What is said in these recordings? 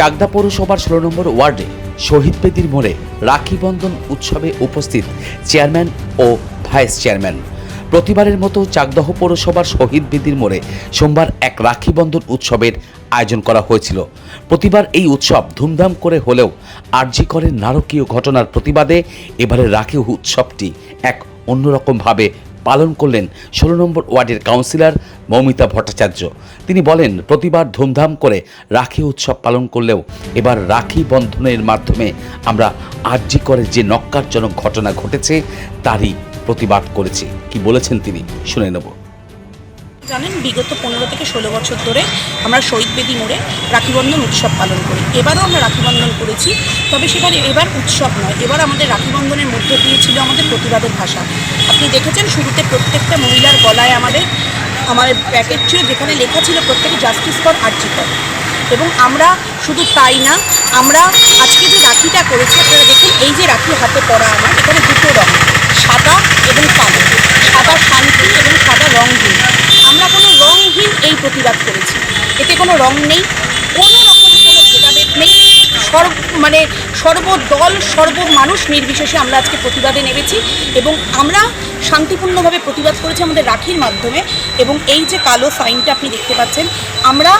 চাকদা পৌরসভার ষোলো নম্বর ওয়ার্ডে শহীদ বেদির মোড়ে রাখি বন্ধন উৎসবে উপস্থিত চেয়ারম্যান ও ভাইস চেয়ারম্যান। প্রতিবারের মতো চাকদহ পৌরসভার শহীদ বেদির মোড়ে সোমবার এক রাখি বন্ধন উৎসবের আয়োজন করা হয়েছিল। প্রতিবার এই উৎসব ধুমধাম করে হলেও আরজি করে নারকীয় ঘটনার প্রতিবাদে এবারে রাখি উৎসবটি এক অন্যরকমভাবে পালন করলেন ষোলো নম্বর ওয়ার্ডের কাউন্সিলর মৌমিতা ভট্টাচার্য। তিনি বলেন, প্রতিবার ধুমধাম করে রাখি উৎসব পালন করলেও এবার রাখি বন্ধনের মাধ্যমে আমরা আরজি করে যে নক্কারজনক ঘটনা ঘটেছে, তারই প্রতিবাদ করেছি। কি বলেছেন তিনি? শুনে নেব। জানেন, বিগত পনেরো থেকে ষোলো বছর ধরে আমরা শহীদ বেদি মোড়ে রাখিবন্ধন উৎসব পালন করি। এবারও আমরা রাখিবন্ধন করেছি, তবে সেখানে এবার উৎসব নয়, এবার আমাদের রাখিবন্ধনের মধ্যে দিয়ে ছিল আমাদের প্রতিবাদের ভাষা। আপনি দেখেছেন, শুরুতে প্রত্যেকটা মহিলার গলায় আমাদের আমাদের প্যাকেট ছিল যেখানে লেখা ছিল, প্রত্যেকে জাস্টিস ফর আর্জিকর এবং আমরা শুধু তাই না, আমরা আজকে যে রাখিটা করেছি, আপনারা দেখুন, এই যে রাখি হাতে পরা আমার, এখানে দুটো রঙ সাদা এবং কালো। সাদা শান্তি এবং সাদা আমরা রঙহীন এই প্রতিবাদ করেছি। এতে কোনো রং নেই, কোনো রকম কোনো ভেদাভেদ নেই। সর্ব মানে সর্বদল সর্ব মানুষ নির্বিশেষে আমরা আজকে প্রতিবাদে নেমেছি এবং আমরা শান্তিপূর্ণভাবে প্রতিবাদ করেছি আমাদের রাখির মাধ্যমে এবং এই যে কালো সাইনটা আপনি দেখতে পাচ্ছেন, আমরা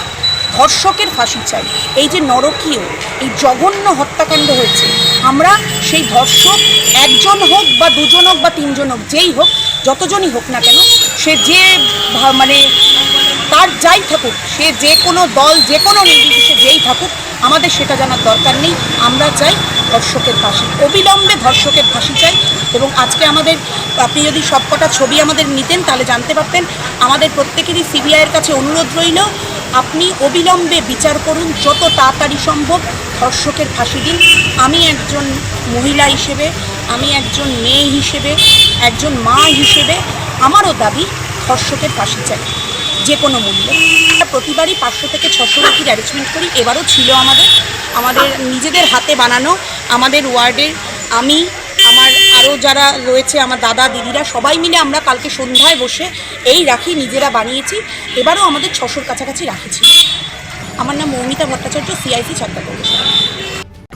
ধর্ষকের ফাঁসি চাই। এই যে নরকীয়, এই জঘন্য হত্যাকাণ্ড হয়েছে, আমরা সেই ধর্ষক একজন হোক বা দুজন হোক বা তিনজন হোক, যেই হোক, যতজনই হোক না কেন, সে যে মানে তার যাই থাকুক, সে যে কোনো দল, যে কোনো নির্বিশেষে যেই থাকুক, আমাদের সেটা জানার দরকার নেই। আমরা চাই ধর্ষকের ফাঁসি, অবিলম্বে ধর্ষকের ফাঁসি চাই এবং আজকে আমাদের, আপনি যদি সবকটা ছবি আমাদের নিতেন, তাহলে জানতে পারতেন, আমাদের প্রত্যেকেরই সিবিআইয়ের কাছে অনুরোধ রইল, আপনি অবিলম্বে বিচার করুন, যত তাড়াতাড়ি সম্ভব ধর্ষকের ফাঁসি দিন। আমি একজন মহিলা হিসেবে, আমি একজন মেয়ে হিসেবে, একজন মা হিসেবে, আমারও দাবি ধর্ষকের ফাঁসি চাই। যে কোনো মূল্যে। প্রতিবারই পাঁচশো থেকে ছশো রাখির অ্যারেঞ্জমেন্ট করি। এবারও ছিল আমাদের। আমাদের নিজেদের হাতে বানানো। আমাদের ওয়ার্ডের আমি, আমার আরও যারা রয়েছে, আমার দাদা, দিদিরা, সবাই মিলে আমরা কালকে সন্ধ্যায় বসে এই রাখি নিজেরা বানিয়েছি। এবারও আমাদের ছশোর কাছাকাছি রাখি ছিল আমার নাম মৌমিতা ভট্টাচার্য সিআইসি চাকদা পৌরসভা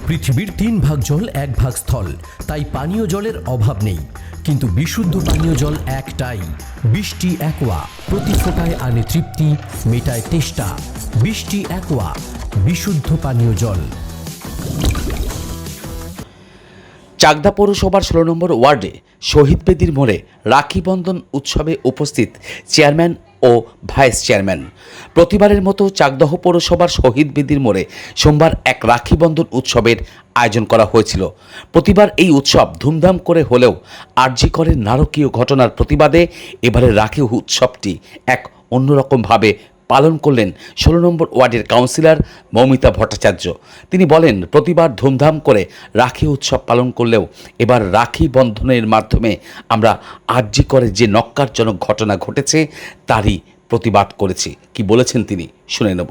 পৃথিবীর তিন ভাগ জল এক ভাগ স্থল। তাই পানীয় জলের অভাব নেই। কিন্তু বিশুদ্ধ পানীয় জল একটাই। বৃষ্টি একোয়া, প্রতি ফোটায় আনে তৃপ্তি, মেটায় তেষ্টা। বৃষ্টি একোয়া, বিশুদ্ধ পানীয় জল। চাকদা পৌরসভার ষোলো নম্বর ওয়ার্ডে শহীদ বেদির মোড়ে রাখি বন্ধন উৎসবে উপস্থিত চেয়ারম্যান ও ভাইস চেয়ারম্যান। প্রতিবারের মতো চাকদহ পৌরসভার শহীদ বেদির মোড়ে সোমবার এক রাখি বন্ধন উৎসবের আয়োজন করা হয়েছিল। প্রতিবার এই উৎসব ধুমধাম করে হলেও আরজি করে নারকীয় ঘটনার প্রতিবাদে এবারে রাখি উৎসবটি এক অন্যরকমভাবে পালন করলেন ষোলো নম্বর ওয়ার্ডের কাউন্সিলর মৌমিতা ভট্টাচার্য। তিনি বলেন, প্রতিবার ধুমধাম করে রাখি উৎসব পালন করলেও এবার রাখি বন্ধনের মাধ্যমে আমরা আর্জি করে যে নক্কারজনক ঘটনা ঘটেছে, তারই প্রতিবাদ করেছি। কি বলেছেন তিনি? শুনে নেব।